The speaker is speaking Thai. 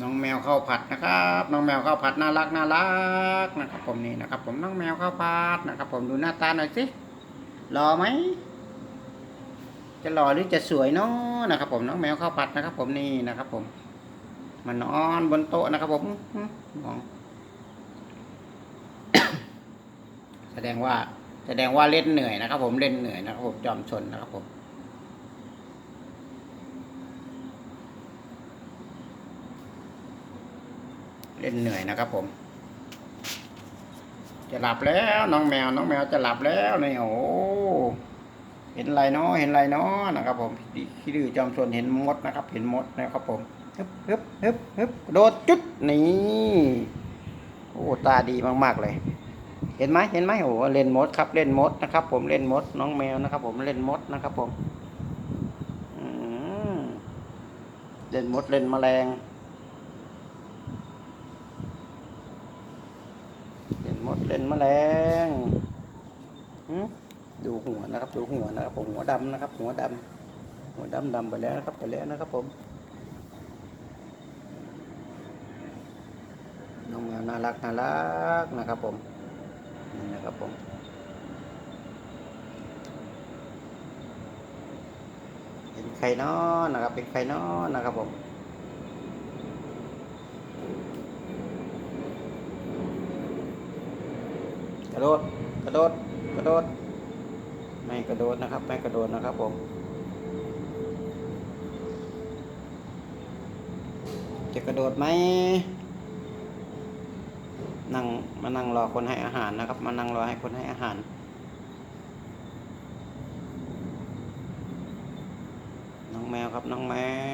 น้องแมวข้าวผัดนะครับ น้องแมวข้าวผัดน่ารักน่ารักนะครับ ผมนี่นะครับ ผมน้องแมวข้าวผัดนะครับ ผมดูหน้าตาหน่อยสิหล่อไหมจะหล่อหรือจะสวยเนาะนะครับ ผมน้องแมวข้าวผัดนะครับ ผมนี่นะครับ ผม มันนอนบนโต๊ะนะครับ ผมมองแสดงว่าแสดงว่าเล่นเหนื่อยนะครับ ผมเล่นเหนื่อยนะครับผมจอมชนนะครับผม เล่นเหนื่อยนะครับผม จะหลับแล้วน้องแมวน้องแมวจะหลับแล้วนี่โอ้เห็นไรเนาะเห็นไรเนาะนะครับ ผมขี้ดื้อจอมชนเห็นมดนะครับ เห็นมดนะครับผมฮึบฮึบฮึบฮึบโดดจุดนี่โอ้ตาดีมากๆเลย เห็นไหมเห็นไหมโอ้เล่นมดครับ เล่นมดนะครับ ผมเล่นมด น้องแมวนะครับ ผมเล่นมดนะครับ ผมเล่นมดเล่นแมลง เล่นม ดเล่นแมลงดูหัวนะครับ ดูหัวนะครับผมหัวดำนะครับ หัวดำหัวดำดำไปแล้วนะครับ ไปแล้วนะครับ ผมน้องแมวน่ารักน่ารักนะครับ ผมนี่นะครับผมเป็นใครเนาะนะครับ เป็นใครเนาะนะครับผม กระโดด กระโดด กระโดด ไม่กระโดดนะครับ ไม่กระโดดนะครับผม จะกระโดดไหม นั่ง มานั่งรอคนให้อาหารนะครับ มานั่งรอให้คนให้อาหารน้องแมวครับน้องแมว